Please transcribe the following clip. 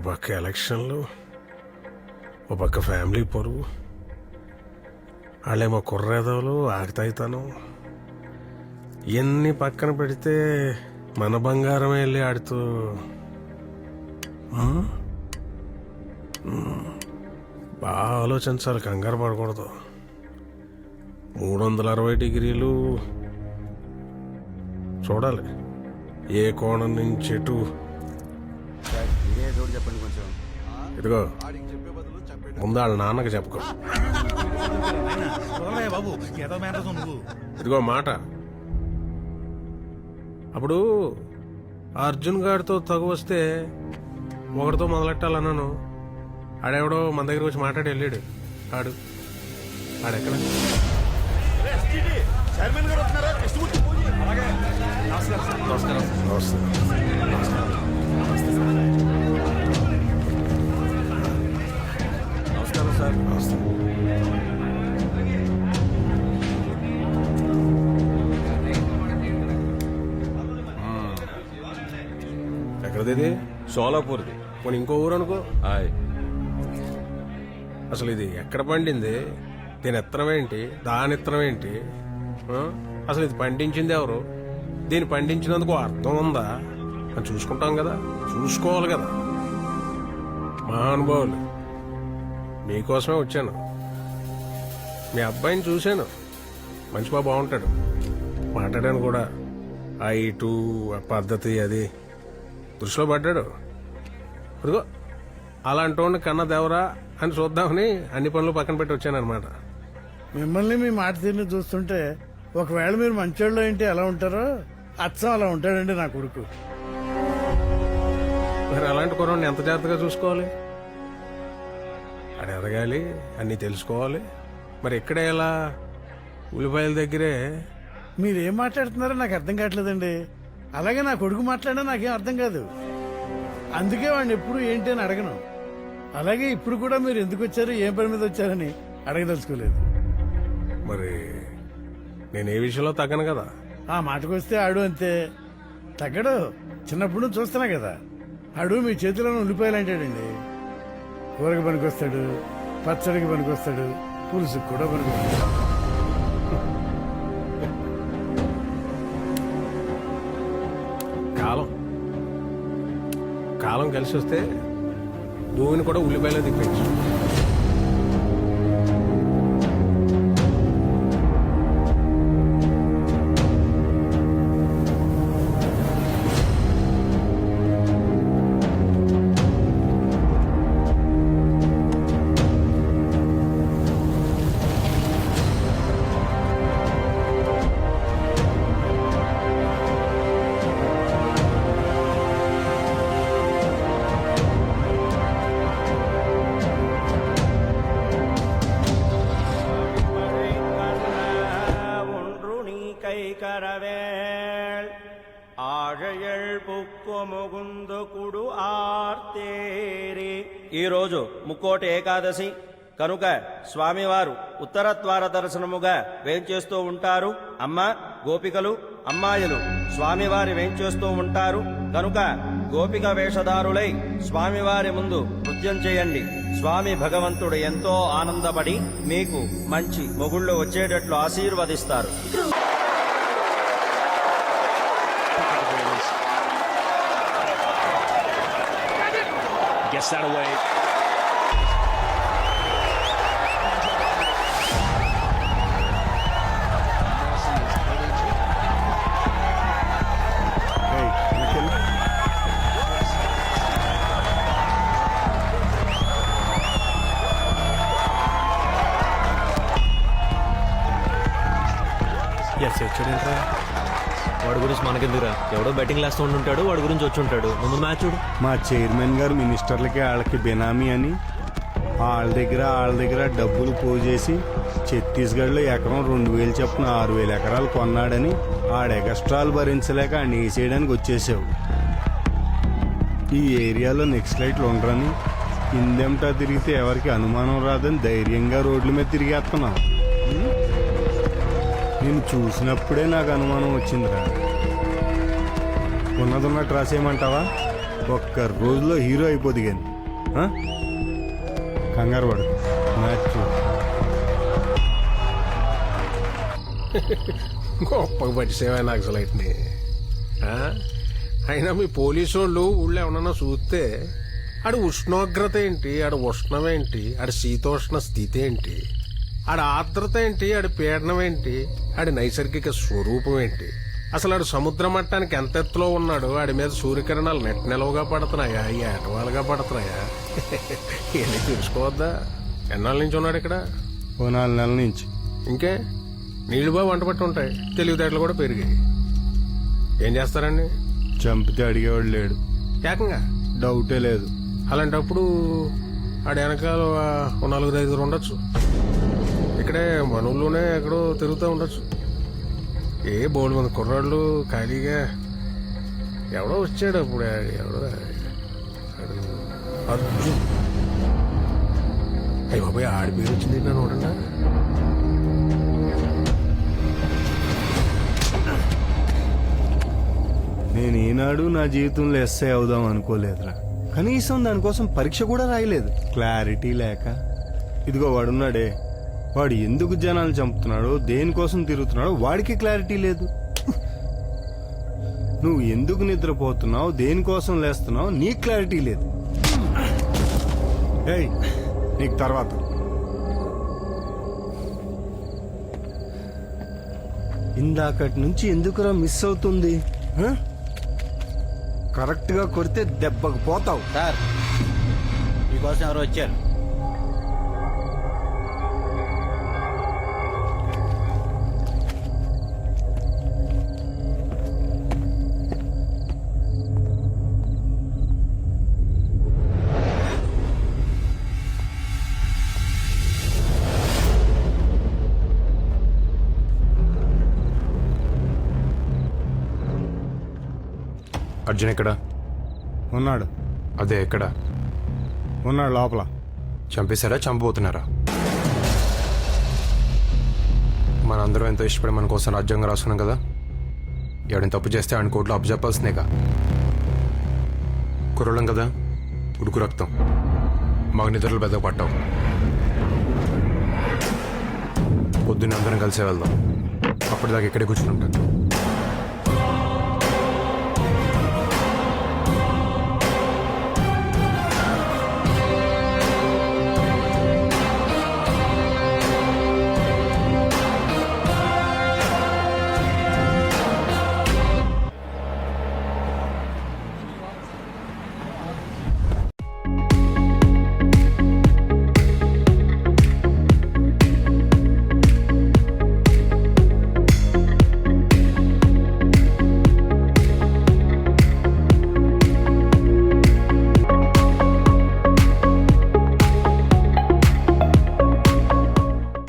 పక్క ఎలక్షన్లు ఓ పక్క ఫ్యామిలీ పొరుగు వాళ్ళేమో కుర్రేదవులు ఆగతాయితనం ఇవన్నీ పక్కన పెడితే మన బంగారం వెళ్ళి ఆడుతూ బాగా ఆలోచించాలి కంగారు పడకూడదు. మూడు వందల అరవై డిగ్రీలు చూడాలి. ఏ కోణం నుంచి ఎటు తోడు చెప్పండి కొంచెం. ఇదిగో ముందు వాళ్ళ నాన్నకి చెప్పుకో. చూడలే బాబు ఏదో మేనరసం నువ్వు. ఇదిగో మాట. అప్పుడు అర్జున్ గారితో తగు వస్తే ఒకరితో మొదలెట్టాలన్నాను. ఆడెవడో మన దగ్గరికి వచ్చి మాట్లాడి వెళ్ళాడు. ఆడు. ఆడెక్కడ? నమస్తే నమస్కారం. ఎక్కడది ఇది సోలాపూర్ది. పోనీ ఇంకో ఊరు అనుకో హాయ్ అసలు ఇది ఎక్కడ పండింది? దీని ఎత్తనం ఏంటి? దాని ఎత్తనం ఏంటి? ఆ? అసలు ఇది పండించింది ఎవరు? దీన్ని పండించినందుకు అర్థం ఉందా? అని చూసుకుంటాం కదా. చూసుకోవాలి కదా. మహానుభావులు మీకోసమే వచ్చాను. మీ అబ్బాయిని చూశాను. మంచి బాబు బాగుంటాడు. మాట్లాడాను కూడా. ఆ ఇటు ఆ పద్ధతి అది. దృష్టిలో పడ్డాడు. ఇదిగో అలాంటి వాడిని కన్న దేవరా అని చూద్దామని అన్ని పనులు పక్కన పెట్టి వచ్చానమాట మిమ్మల్ని మీ మాట తీరుని చూస్తుంటే ఒకవేళ మీరు మంచోళ్ళు ఏంటి ఎలా ఉంటారో అచ్చం అలా ఉంటాడండి నా కొడుకు. మరి అలాంటి కుర్రాడిని ఎంత జాగ్రత్తగా చూసుకోవాలి? అది ఎదగాలి అన్నీ తెలుసుకోవాలి. మరి ఇక్కడే ఎలా? ఉల్లిపాయల దగ్గరే. మీరు ఏం మాట్లాడుతున్నారో నాకు అర్థం కావట్లేదండి. అలాగే నా కొడుకు మాట్లాడినా నాకేం అర్థం కాదు. అందుకే వాడిని ఎప్పుడు ఏంటి అని అడగను. అలాగే ఇప్పుడు కూడా మీరు ఎందుకు వచ్చారు ఏం పని మీద వచ్చారని అడగదలుచుకోలేదు. మరి నేను ఏ విషయంలో తగ్గను కదా? ఆ మాటకు వస్తే ఆడు అంతే. తగ్గడు. చిన్నప్పుడు నుంచి చూస్తున్నా కదా. ఆడు మీ చేతిలో ఉల్లిపాయలు అంటాడండి. కూరకి పనికొస్తాడు పచ్చడికి పనికొస్తాడు పులుసుకి కూడా పనికొస్తాడు. కాలం కలిసి వస్తే భూమిని కూడా ఉల్లిపాయలో తిప్పచ్చు கை கரவேள் ఆజయల్ పుక్కు ముగుందు కుడు ఆర్తేరి ఈరోజు ముక్కోటి ఏకాదశి కనుక స్వామివారు ఉత్తర ద్వార దర్శనముగా వేంచేస్తూ ఉంటారు అమ్మ గోపికలు అమ్మాయిలు స్వామివారి వేంచేస్తూ ఉంటారు కనుక గోపిక వేషధారులై స్వామివారి ముందు నృత్యం చేయండి స్వామి భగవంతుడు ఎంతో ఆనందపడి మీకు మంచి మొగుళ్ళు వచ్చేటట్లు ఆశీర్వదిస్తారు Kiss that away. y hacia ocho వాడి గురించి మనకెందుకురా? ఎవడో బెట్టింగ్ లేస్తూ ఉంటుంటాడు వాడి గురించి వచ్చి ఉంటాడు ముందు మ్యాచ్ చూడు. మా చైర్మన్ గారు మినిస్టర్లకి వాళ్ళకి బినామీ అని వాళ్ళ దగ్గర వాళ్ళ దగ్గర డబ్బులు పోజేసి ఛత్తీస్గఢ్లో ఎకరం రెండు వేలు చొప్పున ఆరు వేల ఎకరాలు కొన్నాడని ఆడ ఎగస్ట్రాలు భరించలేక ఆయన వేసేయడానికి వచ్చేసావు. ఈ ఏరియాలో నెక్స్ట్ లైట్లు ఉండరని ఇందెంటా తిరిగితే ఎవరికి అనుమానం రాదని ధైర్యంగా రోడ్ల మీద తిరిగేస్తున్నాం. నేను చూసినప్పుడే నాకు అనుమానం వచ్చిందిరా. ఉన్నదన్నట్టు రాసేయమంటావా? ఒక్క రోజులో హీరో అయిపోద్ది కానీ కంగారు పడు. మ్యాచ్ గొప్ప గొప్పగా నాకు అసలు అయినా మీ పోలీసు వాళ్ళు ఊళ్ళో ఏమన్నా చూస్తే ఆడ ఉష్ణోగ్రత ఏంటి? ఆడ ఉష్ణమేంటి? ఆడు ఆడ శీతోష్ణ స్థితి ఏంటి? ఆడ ఆర్ద్రత ఏంటి? ఆడ పీడనం ఏంటి? ఆడి నైసర్గిక స్వరూపం ఏంటి? అసలు ఆడు సముద్ర మట్టానికి ఎంత ఎత్తులో ఉన్నాడు? ఆడి మీద సూర్యకిరణాలు నెట్ నిలవగా పడుతున్నాయా? ఏటవాలుగా పడుతున్నాయా? ఇవన్నీ తెలుసుకోవద్దా? ఎన్నాళ్ళ నుంచి ఉన్నాడు ఇక్కడ? ఓ నాలుగు నెలల నుంచి. ఇంకే? నీళ్ళు బాగా వంట పట్టి ఉంటాయి. తెలివితేటలు కూడా పెరిగాయి. ఏం చేస్తారండి? చంపితే అడిగేవాడు లేడు. ఏకంగా? డౌటే లేదు. అలాంటప్పుడు ఆడ వెనకాల ఓ నలుగురు ఐదుగురు ఉండొచ్చు. ఇక్కడే మన ఊళ్ళోనే ఎక్కడో తిరుగుతూ ఉండొచ్చు. ఏ బోల్డ్ మంది కుర్రాళ్ళు ఖాళీగా? ఎవడో వచ్చాడు అప్పుడు ఎవడో? అర్జున్. అయ్యి బాబాయ్ ఆడి పేరు వచ్చింది నన్ను చూడండి నేను ఈనాడు నా జీవితంలో ఎస్ఐ అవుదాం అనుకోలేదురా. కనీసం దానికోసం పరీక్ష కూడా రాయలేదు. క్లారిటీ లేక. ఇదిగో వాడున్నాడే. వాడు ఎందుకు జనాలు చంపుతున్నాడో దేనికోసం తిరుగుతున్నాడో వాడికి క్లారిటీ లేదు. నువ్వు ఎందుకు నిద్రపోతున్నావు దేనికోసం లేస్తున్నావు నీకు క్లారిటీ లేదు. ఏయ్ నీకు తర్వాత. ఇందాకటి నుంచి ఎందుకురా మిస్ అవుతుంది? కరెక్ట్గా కొడితే దెబ్బకు పోతావు. సార్ మీకోసం ఎవరు వచ్చారు. అర్జున్ ఎక్కడ? ఉన్నాడు. అదే ఎక్కడ? ఉన్నాడు లోపల. చంపేశారా చంపబోతున్నారా? మనందరం ఎంతో ఇష్టపడి మన కోసం రాజ్యాంగం రాసుకున్నాం కదా? ఎవడైనా తప్పు చేస్తే ఆయన కోర్టులో అప్పు చెప్పాల్సిందేగా? కుర్రలం కదా? ఉడుకు రక్తం. మగ నిద్రలు పెద్ద పట్టావు. పొద్దున్న అందరం కలిసే వెళ్దాం. అప్పటిదాకా ఇక్కడే కూర్చుని ఉంటాను